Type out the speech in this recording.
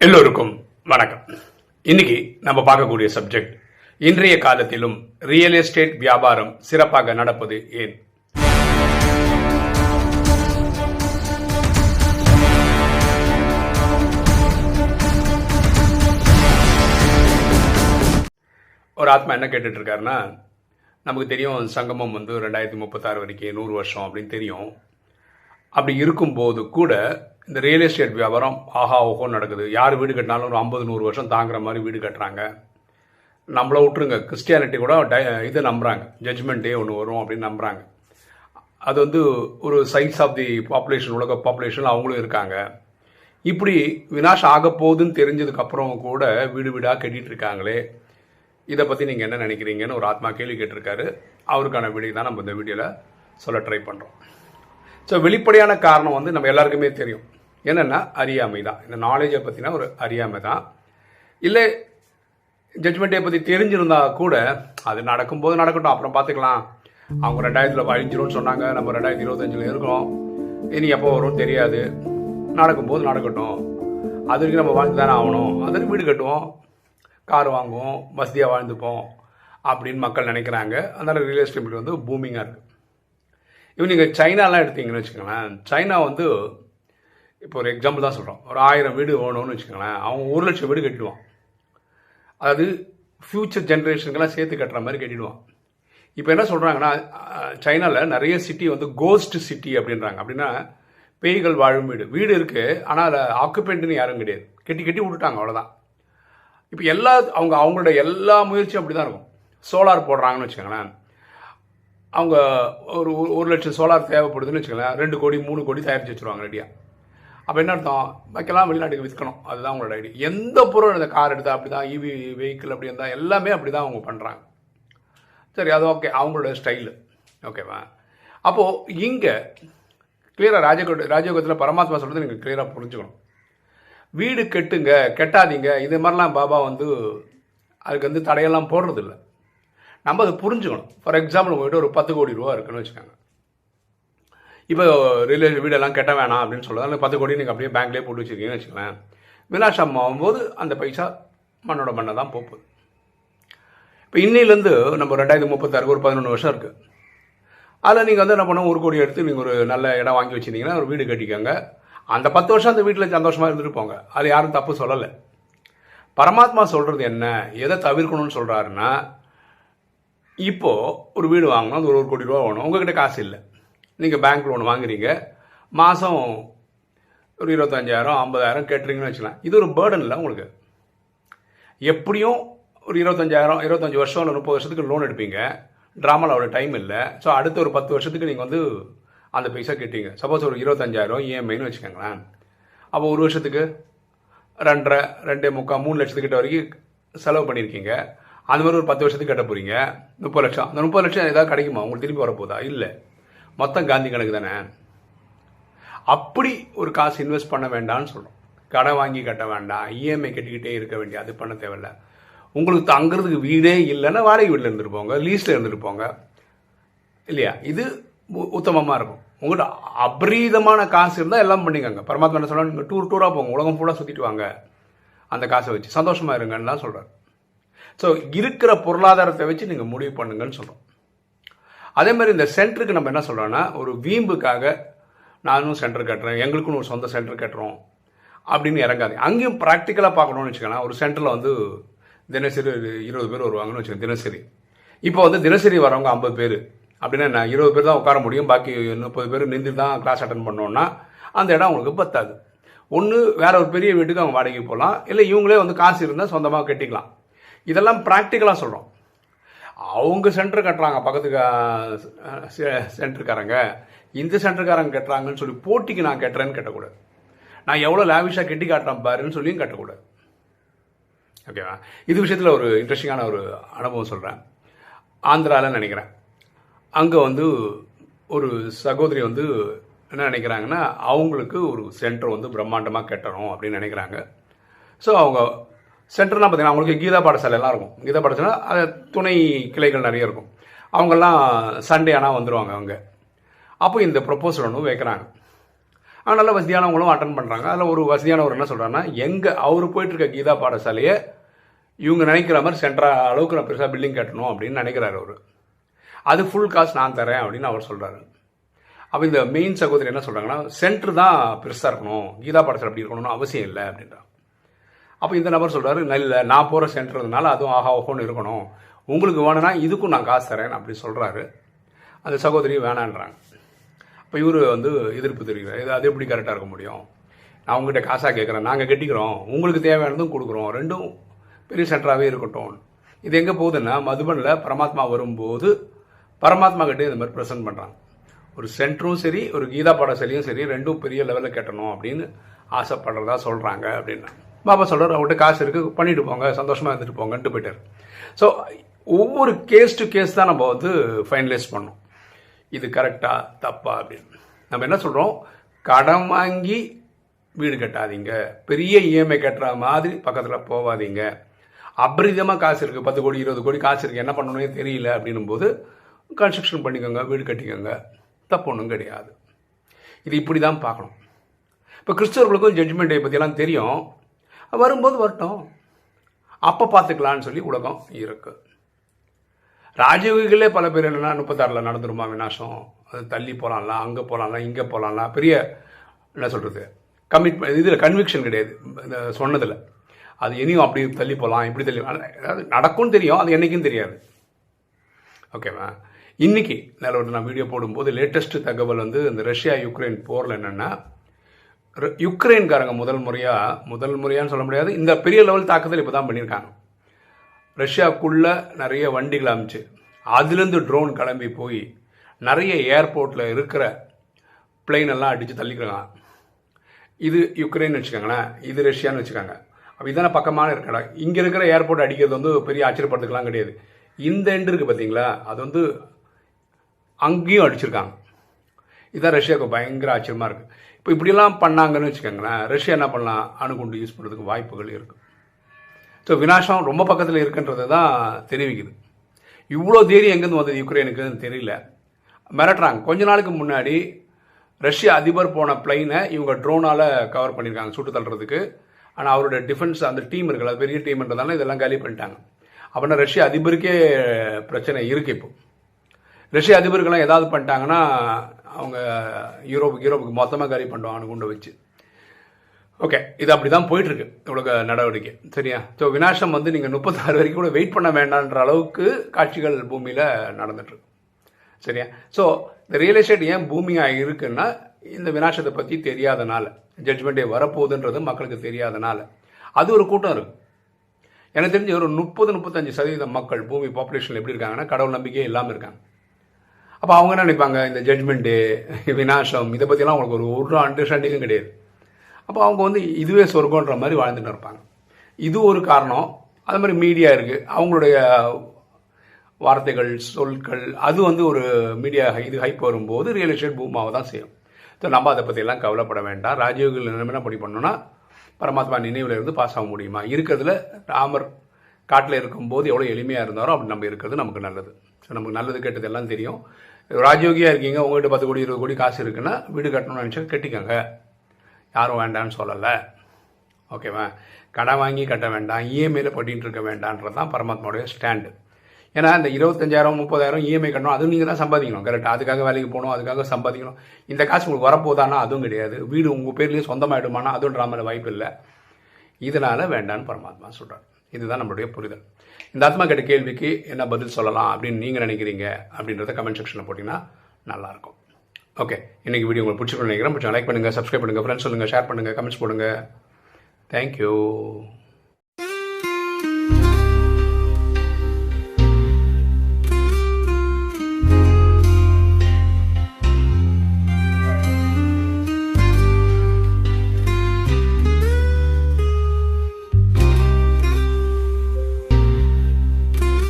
எல்லோருக்கும் வணக்கம். இன்னைக்கு நம்ம பார்க்கக்கூடிய சப்ஜெக்ட் இன்றைய காலத்திலும் ரியல் எஸ்டேட் வியாபாரம் சிறப்பாக நடப்பது ஏன்? ஒரு ஆத்மா என்ன கேட்டுட்டு இருக்காருன்னா நமக்கு தெரியும் சங்கமம் வந்து ரெண்டாயிரத்தி முப்பத்தாறு வரைக்கும் நூறு வருஷம் அப்படின்னு தெரியும். அப்படி இருக்கும்போது கூட இந்த ரியல் எஸ்டேட் வியாபாரம் ஆஹா ஓஹோ நடக்குது. யார் வீடு கட்டினாலும் ஒரு ஐம்பது நூறு வருஷம் தாங்குற மாதிரி வீடு கட்டுறாங்க. நம்மள விட்டுருங்க. கிறிஸ்டியானிட்டி கூட டை இதை நம்புகிறாங்க ஜட்ஜ்மெண்ட்டே ஒன்று வரும் அப்படின்னு நம்புகிறாங்க அது வந்து ஒரு சைஸ் ஆஃப் தி பாப்புலேஷன் உலக பாப்புலேஷன் அவங்களும் இருக்காங்க. இப்படி வினாஷம் ஆக போகுதுன்னு தெரிஞ்சதுக்கப்புறம் கூட வீடு வீடாக கட்டிகிட்டு இருக்காங்களே. இதை பற்றி நீங்கள் என்ன நினைக்கிறீங்கன்னு ஒரு ஆத்மா கேள்வி கேட்டிருக்காரு. அவருக்கான வீடியோ தான் நம்ம இந்த வீடியோவில் சொல்ல ட்ரை பண்ணுறோம் ஸோ வெளிப்படையான காரணம் வந்து நம்ம எல்லாருக்குமே தெரியும். என்னென்னா அறியாமை தான் இந்த நாலேஜை பற்றினா ஒரு அறியாமை தான் இல்லை ஜட்மெண்ட்டை பற்றி தெரிஞ்சிருந்தா கூட அது நடக்கும்போது நடக்கட்டும். அப்புறம் பார்த்துக்கலாம். அவங்க ரெண்டாயிரத்தில் அழிஞ்சிரும்னு சொன்னாங்க. நம்ம ரெண்டாயிரத்தி இருபத்தஞ்சில் இருக்கோம். இனி எப்போ வரும்னு தெரியாது. நடக்கும்போது நடக்கட்டும். அது வரைக்கும் நம்ம வாழ்ந்து தானே ஆகணும். அதற்கு வீடு கட்டுவோம். கார் வாங்குவோம். வசதியாக வாழ்ந்துப்போம். அப்படின்னு மக்கள் நினைக்கிறாங்க. அதனால் ரியல் எஸ்டேட் வந்து பூமிங்காக இருக்குது இப்போ நீங்கள் சைனாலாம் எடுத்தீங்கன்னு வச்சுக்கோங்களேன். சைனா வந்து இப்போ ஒரு எக்ஸாம்பிள் தான் சொல்கிறோம் ஒரு ஆயிரம் வீடு வேணும்னு வச்சுக்கோங்களேன். அவங்க ஒரு லட்சம் வீடு கட்டிடுவான். அதாவது ஃப்யூச்சர் ஜென்ரேஷனுக்கெல்லாம் சேர்த்து கட்டுற மாதிரி கட்டிடுவான். இப்போ என்ன சொல்கிறாங்கன்னா சைனாவில் நிறைய சிட்டி வந்து கோஸ்ட் சிட்டி அப்படின்றாங்க. அப்படின்னா பேய்கள் வாழும் வீடு. வீடு இருக்குது ஆனால் அதில் ஆக்குபெண்ட்டுன்னு யாரும் கிடையாது. கட்டி கட்டி விட்டுட்டாங்க அவ்வளோதான் இப்போ எல்லா அவங்க அவங்களோட எல்லா முயற்சியும் அப்படி தான் இருக்கும். சோலார் போடுறாங்கன்னு வச்சுக்கோங்களேன். அவங்க ஒரு ஒரு- ஒரு லட்சம் சோலார் தேவைப்படுதுன்னு வச்சுக்கோங்களேன். ரெண்டு கோடி மூணு கோடி தயாரித்து வச்சுருவாங்க ரெடியாக அப்போ என்ன அர்த்தம்? வைக்கலாம் வெளிநாட்டுக்கு விற்கணும். அதுதான் அவங்களோட ஐடி எந்த பொருள் இந்த கார் எடுத்தால் அப்படி தான் இவி வெஹிக்கிள் அப்படி இருந்தால் எல்லாமே அப்படி தான் அவங்க பண்ணுறாங்க சரி அது ஓகே அவங்களோட ஸ்டைலு ஓகேவா அப்போது இங்கே கிளியராக ராஜகோட் ராஜயோகத்தில் பரமாத்மா சொல்கிறது நீங்கள் கிளியராக புரிஞ்சுக்கணும். வீடு கெட்டுங்க கெட்டாதீங்க. இது மாதிரிலாம் பாபா வந்து அதுக்கு வந்து தடையெல்லாம் போடுறதில்ல. நம்ம அதை புரிஞ்சுக்கணும். ஃபார் எக்ஸாம்பிள் உங்கள்கிட்ட ஒரு பத்து கோடி ரூபா இருக்குன்னு வச்சுக்கோங்க. இப்போ ரிலே வீடெல்லாம் கெட்ட வேணாம் அப்படின்னு சொல்லுறது பத்து கோடி நீங்கள் அப்படியே பேங்க்லேயே போட்டு வச்சுருக்கீங்கன்னு வச்சுக்கோங்களேன். வினாசம் ஆகும்போது அந்த பைசா மண்ணோட மண்ணை தான் போகுது. இப்போ இன்னிலேருந்து நம்ம ரெண்டாயிரத்தி முப்பத்தாறுக்கு ஒரு பதினொன்று வருஷம் இருக்குது அதில் நீங்கள் வந்து என்ன பண்ணோம் ஒரு கோடி எடுத்து நீங்கள் ஒரு நல்ல இடம் வாங்கி வச்சிருந்தீங்கன்னா ஒரு வீடு கட்டிக்கோங்க. அந்த பத்து வருஷம் அந்த வீட்டில் சந்தோஷமாக இருந்துட்டு போங்க. அது யாரும் தப்பு சொல்லலை. பரமாத்மா சொல்கிறது என்ன? எதை தவிர்க்கணும்னு சொல்கிறாருன்னா இப்போது ஒரு வீடு வாங்கணும் அது ஒரு ஒரு கோடி ரூபா வேணும் உங்ககிட்ட காசு இல்லை. நீங்கள் பேங்க் லோன் வாங்குறீங்க. மாதம் ஒரு இருபத்தஞ்சாயிரம் ஐம்பதாயிரம் கேட்டுறீங்கன்னு வச்சுக்கலாம். இது ஒரு பேர்டன் இல்லை உங்களுக்கு. எப்படியும் ஒரு இருபத்தஞ்சாயிரம் இருபத்தஞ்சி வருஷம் இல்லை முப்பது வருஷத்துக்கு லோன் எடுப்பீங்க. ட்ராமாவில் அவ்வளோ டைம் இல்லை. ஸோ அடுத்த ஒரு பத்து வருஷத்துக்கு நீங்கள் வந்து அந்த பைசா கட்டிங்க சப்போஸ் ஒரு இருபத்தஞ்சாயிரம் இஎம்ஐன்னு வச்சுக்கோங்களேன். அப்போ ஒரு வருஷத்துக்கு ரெண்டரை ரெண்டே முக்கால் மூணு லட்சத்துக்கிட்ட வரைக்கும் செலவு பண்ணியிருக்கீங்க. அந்த மாதிரி ஒரு பத்து வருஷத்துக்கு கட்ட போகிறீங்க முப்பது லட்சம். அந்த முப்பது லட்சம் ஏதாவது கிடைக்குமா? உங்களுக்கு திரும்பி வரப்போதா? இல்லை. மொத்தம் காந்தி கணக்கு தானே? அப்படி ஒரு காசு இன்வெஸ்ட் பண்ண வேண்டாம்னு சொல்கிறோம் கடன் வாங்கி கட்ட வேண்டாம். இஎம்ஐ கட்டிக்கிட்டே இருக்க வேண்டிய அது பண்ண தேவையில்ல. உங்களுக்கு தங்குறதுக்கு வீடே இல்லைன்னா வாடகை வீட்டில் இருந்துருப்போங்க. லீஸில் இருந்துருப்போங்க. இல்லையா? இது உத்தமமாக இருக்கும். உங்கள்கிட்ட அபரீதமான காசு இருந்தால் எல்லாம் பண்ணிக்கோங்க. பரமாத்மா என்ன சொல்கிறாங்க நீங்கள் டூர் டூராக போங்க. உலகம் ஃபுல்லாக சுற்றிட்டு வாங்க. அந்த காசை வச்சு. சந்தோஷமாக இருங்கன்னு தான் சொல்கிறார் ஸோ இருக்கிற பொருளாதாரத்தை வச்சு நீங்கள் முடிவு பண்ணுங்கன்னு சொல்கிறோம் அதே மாதிரி இந்த சென்டருக்கு நம்ம என்ன சொல்கிறோன்னா ஒரு வீம்புக்காக நானும் சென்டர் கட்டுறேன் எங்களுக்குன்னு ஒரு சொந்த சென்டர் கட்டுறோம் அப்படின்னு இறங்காது. அங்கேயும் ப்ராக்டிக்கலாக பார்க்கணும்னு வச்சுக்கலாம் ஒரு சென்டரில் வந்து தினசரி ஒரு இருபது பேர் வருவாங்கன்னு வச்சுக்கோங்க தினசரி. இப்போ வந்து தினசரி வரவங்க ஐம்பது பேர் அப்படின்னா நான் இருபது பேர் தான் உட்கார முடியும். பாக்கி முப்பது பேர் நின்று தான் கிளாஸ் அட்டன் பண்ணோன்னா அந்த இடம் அவங்களுக்கு பத்தாது. ஒன்று வேற ஒரு பெரிய வீட்டுக்கு அவங்க வாடகைக்கு போகலாம். இல்லை இவங்களே வந்து காசு இருந்தால் சொந்தமாக கட்டிக்கலாம். இதெல்லாம் ப்ராக்டிக்கலாக சொல்கிறோம் அவங்க சென்டர் கட்டுறாங்க பக்கத்துக்கு சென்டருக்காரங்க இந்த சென்டருக்காரங்க கட்டுறாங்கன்னு சொல்லி போட்டிக்கு நான் கட்டுறேன்னு கட்டக்கூடாது. நான் எவ்வளோ லேவிஷாக கட்டி காட்டுறேன் பாருன்னு சொல்லியும் கட்டக்கூடாது. ஓகேவா இது விஷயத்தில் ஒரு இன்ட்ரெஸ்டிங்கான ஒரு அனுபவம் சொல்கிறேன் ஆந்திராவில் நினைக்கிறேன். அங்கே வந்து ஒரு சகோதரி வந்து என்ன நினைக்கிறாங்கன்னா அவங்களுக்கு ஒரு சென்டர் வந்து பிரம்மாண்டமாக கட்டணும் அப்படின்னு நினைக்கிறாங்க. ஸோ அவங்க சென்டர்லாம் பார்த்தீங்கன்னா அவங்களுக்கு கீதா பாடசாலைலாம் இருக்கும். கீதா பாடசாலை அது துணை கிளைகள் நிறைய இருக்கும். அவங்கெல்லாம் சண்டே ஆனால் வந்துடுவாங்க அவங்க அப்போ இந்த ப்ரொப்போசல் ஒன்று வைக்கிறாங்க. ஆனால் நல்ல வசதியானவங்களும் அட்டன் பண்ணுறாங்க அதில் ஒரு வசதியானவர் என்ன சொல்கிறாருன்னா எங்கே அவர் போயிட்டுருக்க கீதா பாடசாலையை இவங்க நினைக்கிற மாதிரி சென்ட்ரா அளவுக்கு நான் பெருசாக பில்டிங் கட்டணும் அப்படின்னு நினைக்கிறாரு அவர். அது ஃபுல் காசு நான் தரேன் அப்படின்னு அவர் சொல்கிறாரு அப்போ இந்த மெயின் சகோதரி என்ன சொல்கிறாங்கன்னா சென்ட்ரு தான் பெருசாக இருக்கணும். கீதா பாடசாலை அப்படி இருக்கணும்னு அவசியம் இல்லை அப்படின்றான் அப்போ இந்த நபர் சொல்கிறாரு நல்ல நான் போகிற சென்டர்னால அதுவும் ஆஹா ஓஹோன்னு இருக்கணும். உங்களுக்கு வேணும்னா இதுக்கும் நான் காசு தரேன் அப்படி சொல்கிறாரு அந்த சகோதரி வேணான்றாங்க. அப்போ இவர் வந்து எதிர்ப்பு தெரிவிக்கிறார். இது அது எப்படி கரெக்டாக இருக்க முடியும்? நான் உங்ககிட்ட காசாக கேட்குறேன் நாங்கள் கட்டிக்கிறோம். உங்களுக்கு தேவையானதும் கொடுக்குறோம். ரெண்டும் பெரிய சென்டராகவே இருக்கட்டும். இது எங்கே போகுதுன்னா மதுபனில் பரமாத்மா வரும்போது பரமாத்மா கிட்டே இந்த மாதிரி ப்ரெசென்ட் பண்ணுறாங்க ஒரு சென்டரும் சரி ஒரு கீதா பாடசாலையும் சரி ரெண்டும் பெரிய லெவலில் கட்டணும் அப்படின்னு ஆசைப்படுறதா சொல்கிறாங்க அப்படின்னு. பாபா சொல்கிறார் அவங்கள்ட்ட காசு இருக்குது பண்ணிட்டு போங்க சந்தோஷமாக இருந்துட்டு போங்கன்ட்டு போயிட்டார். ஸோ ஒவ்வொரு கேஸ் டு கேஸ் தான் நம்ம வந்து ஃபைனலைஸ் பண்ணோம். இது கரெக்டாக தப்பா அப்படின்னு. நம்ம என்ன சொல்கிறோம் கடன் வாங்கி வீடு கட்டாதீங்க. பெரிய இஎம்ஐ கட்டுற மாதிரி பக்கத்தில் போகாதீங்க அபரிதமாக காசு இருக்குது பத்து கோடி இருபது கோடி காசு இருக்குது என்ன பண்ணணும்னே தெரியல அப்படின்னும் போது கன்ஸ்ட்ரக்ஷன் பண்ணிக்கோங்க வீடு கட்டிக்கோங்க. தப்பு ஒன்றும் கிடையாது. இது இப்படி தான் பார்க்கணும். இப்போ கிறிஸ்தவர்களுக்கும் ஜட்ஜ்மெண்ட்டை பற்றியெல்லாம் தெரியும். வரும்போது வரட்டும். அப்போ பார்த்துக்கலான்னு சொல்லி உலகம் இருக்குது ராஜயோகிகளே பல பேர் என்னென்னா முப்பத்தாறில் நடந்துருமா விநாசம்? அது தள்ளி போகலாம்ல அங்கே போகலாம்ல இங்கே போகலாம்ல பெரிய என்ன சொல்கிறது கமிட்மெண்ட் இதில் கன்விக்ஷன் கிடையாது. இந்த சொன்னதில். அது இனியும் அப்படி தள்ளி போகலாம் இப்படி தள்ளி அதாவது நடக்கும்னு தெரியும் அது என்றைக்கும் தெரியாது. ஓகேவா இன்றைக்கி நிலவரத்தில் நான் வீடியோ போடும்போது லேட்டஸ்ட்டு தகவல் வந்து இந்த ரஷ்யா யுக்ரைன் போரில் என்னென்னா யுக்ரைன்காரங்க முதல் முறையாக முதல் முறையான்னு சொல்ல முடியாது. இந்த பெரிய லெவல் தாக்குதல் இப்போ தான் பண்ணியிருக்காங்க. ரஷ்யாவுக்குள்ளே நிறைய வண்டிகள் அமைச்சு அதுலேருந்து ட்ரோன் கிளம்பி போய் நிறைய ஏர்போர்ட்டில் இருக்கிற பிளெயின் எல்லாம் அடித்து தள்ளிக்கிறாங்க. இது யுக்ரைன் வச்சுக்கோங்களேன் இது ரஷ்யான்னு வச்சுக்கோங்க. அப்போ இதான பக்கமான இருக்கடா இங்கே இருக்கிற ஏர்போர்ட் அடிக்கிறது வந்து பெரிய ஆச்சரியப்படுறதுக்கெலாம் கிடையாது. இந்த எண்டு இருக்குது பார்த்தீங்களா அது வந்து அங்கேயும் அடிச்சிருக்காங்க. இதுதான் ரஷ்யாவுக்கு பயங்கர ஆச்சரியமாக இருக்குது இப்போ இப்படிலாம் பண்ணாங்கன்னு வச்சுக்கோங்களேன் ரஷ்யா என்ன பண்ணலாம்? அணுகுண்டு யூஸ் பண்ணுறதுக்கு வாய்ப்புகள் இருக்குது ஸோ வினாசம் ரொம்ப பக்கத்தில் இருக்குன்றது தான் தெரிவிக்குது. இவ்வளோ தைரியம் எங்கேருந்து வந்தது? யுக்ரைனுக்குன்னு தெரியல. மிரட்டுறாங்க. கொஞ்ச நாளுக்கு முன்னாடி ரஷ்யா அதிபர் போன பிளைனை இவங்க ட்ரோனால் கவர் பண்ணியிருக்காங்க சுட்டு தள்ளுறதுக்கு. ஆனால் அவரோட டிஃபென்ஸ் அந்த டீம் இருக்குல்ல அது பெரிய டீம்ன்றதால இதெல்லாம் காலி பண்ணிட்டாங்க. அப்படின்னா ரஷ்ய அதிபருக்கே பிரச்சனை இருக்குது இப்போ. ரஷ்ய அதிபர்கள்லாம் ஏதாவது பண்ணிட்டாங்கன்னா அவங்க யூரோப்புக்கு யூரோப்புக்கு மொத்தமாக காலி பண்ணுவாங்க குண்டை வச்சு. ஓகே இது அப்படி தான் போயிட்டுருக்கு இவ்வளோ நடவடிக்கை. சரியா? ஸோ வினாசம் வந்து நீங்கள் முப்பத்தாறு வரைக்கும் கூட வெயிட் பண்ண வேண்டான்ற அளவுக்கு காட்சிகள் பூமியில் நடந்துட்டுருக்கு. சரியா? ஸோ இந்த ரியல் எஸ்டேட் ஏன் பூமியாக இருக்குன்னா இந்த வினாசத்தை பற்றி தெரியாதனால ஜட்ஜ்மெண்ட்டே வரப்போகுதுன்றது மக்களுக்கு தெரியாதனால. அது ஒரு கூட்டம் இருக்குது எனக்கு தெரிஞ்சு ஒரு முப்பது முப்பத்தஞ்சு சதவீதம் மக்கள் பூமி பாப்புலேஷன் எப்படி இருக்காங்கன்னா கடவுள் நம்பிக்கையே இல்லாமல் இருக்காங்க. அப்போ அவங்க என்ன நினைப்பாங்க? இந்த ஜட்ஜ்மெண்ட்டு வினாசம் இதை பற்றிலாம் அவங்களுக்கு ஒரு ஒரு அண்டர்ஸ்டாண்டிங்கும் கிடையாது. அப்போ அவங்க வந்து இதுவே சொர்க்கன்ற மாதிரி வாழ்ந்துட்டு இருப்பாங்க. இது ஒரு காரணம். அது மாதிரி மீடியா இருக்குது அவங்களுடைய வார்த்தைகள் சொற்கள் அது வந்து ஒரு மீடியா இது ஹைப் வரும்போது ரியல் எஸ்டேட் பூமாவை தான் செய்யும். ஸோ நம்ம அதை பற்றியெல்லாம் கவலைப்பட வேண்டாம். ராஜயோகிகள் என்ன படி பண்ணோன்னா பரமாத்மா நினைவில் இருந்து பாஸ் ஆக முடியுமா? இருக்கிறதுல ராமர் காட்டில் இருக்கும்போது எவ்வளோ எளிமையாக இருந்தாரோ அப்படி நம்ம இருக்கிறது நமக்கு நல்லது. ஸோ நமக்கு நல்லது கெட்டது எல்லாம் தெரியும். ராஜயோகியாக இருக்கீங்க உங்கள்கிட்ட பத்து கோடி இருபது கோடி காசு இருக்குன்னா வீடு கட்டணும்னு நினச்சா கட்டிக்கோங்க. யாரும் வேண்டாம்னு சொல்லலை. ஓகேவா? கடன் வாங்கி கட்ட வேண்டாம் இஎம்ஐயில் பட்டின்னு இருக்க வேண்டான்றது தான் பரமாத்மாவுடைய ஸ்டாண்டு ஏன்னா இந்த இருபத்தஞ்சாயிரம் முப்பதாயிரம் இஎம்ஐ கட்டணும் அதுவும் நீங்கள் தான் சம்பாதிக்கணும். கரெக்டாக அதுக்காக வேலைக்கு போகணும் அதுக்காக சம்பாதிக்கணும். இந்த காசு உங்களுக்கு வரப்போதானா அதுவும் கிடையாது. வீடு உங்கள் பேர்லேயே சொந்தமாகிடுமானா அதுவும் ட்ராமாவில் வாய்ப்பு இல்லை இதனால் வேண்டான்னு பரமாத்மா சொல்கிறார் இதுதான் நம்மளுடைய புரிதல். இந்த ஆத்மா கேட்ட கேள்விக்கு என்ன பதில் சொல்லலாம் அப்படின்னு நீங்கள் நினைக்கிறீங்க அப்படின்றத கமெண்ட் செக்ஷனில் போட்டிங்கன்னா நல்லாயிருக்கும். ஓகே இன்றைக்கி வீடியோ உங்களுக்கு பிடிச்சிருக்கணும் நினைக்கிறேன். பிடிச்சா லைக் பண்ணுங்கள் சப்ஸ்கிரைப் பண்ணுங்கள் ஃப்ரெண்ட்ஸ் சொல்லுங்கள் ஷேர் பண்ணுங்கள் கமெண்ட்ஸ் போடுங்கள் தேங்க்யூ